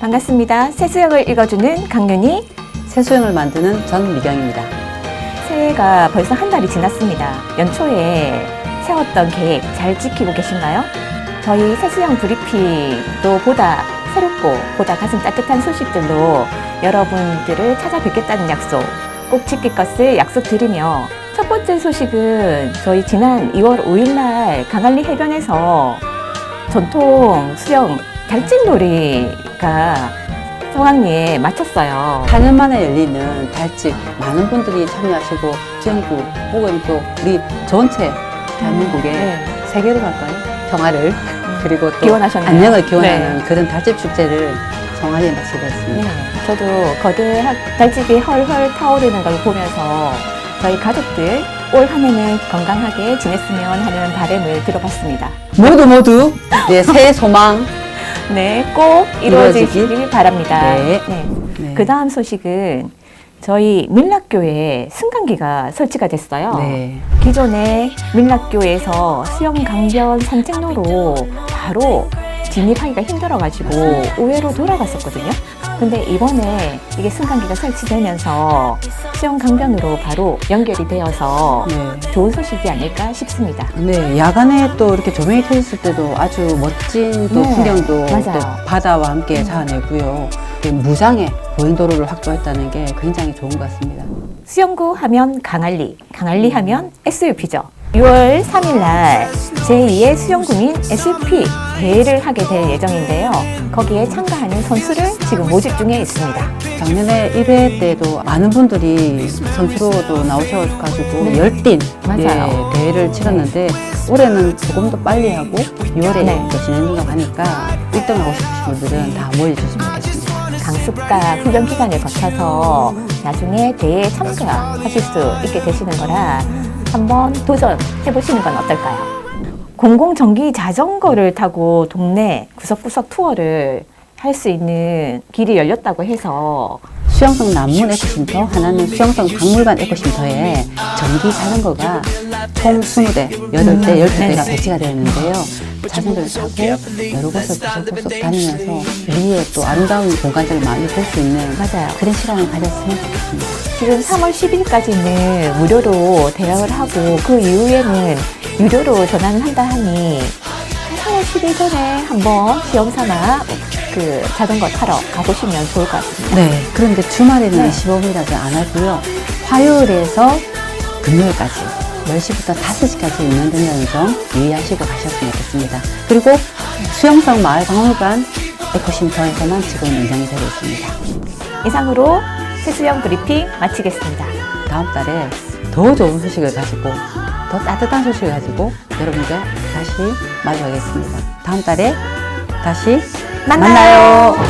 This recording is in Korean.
반갑습니다. 새수영을 읽어주는 강윤희. 새수영을 만드는 전미경입니다. 새해가 벌써 한 달이 지났습니다. 연초에 세웠던 계획 잘 지키고 계신가요? 저희 새수영 브리핑도 보다 새롭고 보다 가슴 따뜻한 소식들로 여러분들을 찾아뵙겠다는 약속 꼭 지킬 것을 약속드리며 첫 번째 소식은 저희 지난 2월 5일 날 강안리 해변에서 전통 수영 달짓놀이가 성황리에 마쳤어요. 4년 만에 열리는 달집 많은 분들이 참여하시고 전국 혹은 또 우리 전체 대한민국에 네. 세계로 갈까요? 평화를 그리고 또 기원하셨나요? 안녕을 기원하는 네. 그런 달집 축제를 성안리에 마치게 됐습니다. 네, 저도 거대한 달집이 헐헐 타오르는 걸 보면서 저희 가족들 올 한 해는 건강하게 지냈으면 하는 바람을 들어봤습니다. 모두 모두 네, 새해 소망 네, 꼭 이루어지길 이루어지길 바랍니다. 네. 네. 그 다음 소식은 저희 밀락교에 승강기가 설치가 됐어요. 네. 기존에 밀락교에서 수영 강변 산책로로 바로 진입하기가 힘들어가지고 우회로 돌아갔었거든요. 근데 이번에 이게 승강기가 설치되면서 수영 강변으로 바로 연결이 되어서 네. 좋은 소식이 아닐까 싶습니다. 네, 야간에 또 이렇게 조명이 켜졌을 때도 아주 멋진 또 네, 풍경도 맞아요. 또 바다와 함께 자아내고요. 이렇게 무장의 보행도로를 확보했다는 게 굉장히 좋은 것 같습니다. 수영구 하면 강알리, 강알리 하면 SUP죠. 6월 3일 날 제2의 수영구민 SUP 대회를 하게 될 예정인데요. 거기에 참가하는 선수를 지금 모집 중에 있습니다. 작년에 1회 때도 많은 분들이 선수로도 나오셔가지고 네. 열띤 맞아요. 예, 대회를 치렀는데 올해는 조금 더 빨리 하고 6월에 네. 또 진행된다고 하니까 1등 하고 싶으신 분들은 다 모여주셨으면 좋겠습니다. 강습과 훈련 기간을 거쳐서 나중에 대회에 참가하실 수 있게 되시는 거라 한번 도전해 보시는 건 어떨까요? 공공 전기 자전거를 타고 동네 구석구석 투어를 할 수 있는 길이 열렸다고 해서 수영성 남문 에코쉼터, 하나는 수영성 박물관 에코쉼터에 전기 자전거가 총 20대, 8대, 12대가 배치가 되어 있는데요. 자전거를 타고 여러 곳을 구석구석 다니면서 위에 또 아름다운 공간들을 많이 볼 수 있는 맞아요. 그런 시간을 가졌으면 좋겠습니다. 지금 3월 10일까지는 무료로 대여를 하고 그 이후에는 유료로 전환을 한다 하니 3월 10일 전에 한번 시험 삼아 그 자전거 타러 가보시면 좋을 것 같습니다. 네. 그런데 주말에는 네. 시범이라도 안 하고요. 화요일에서 금요일까지 10시부터 5시까지 운영된다는 점 유의하시고 가셨으면 좋겠습니다. 그리고 수영성 마을박물관 에코쉼터에서만 지금 운영이 되고 있습니다. 이상으로 세수영 브리핑 마치겠습니다. 다음 달에 더 좋은 소식을 가지고 더 따뜻한 소식을 가지고 여러분과 다시 마주하겠습니다. 다음 달에 다시 만나요. 만나요.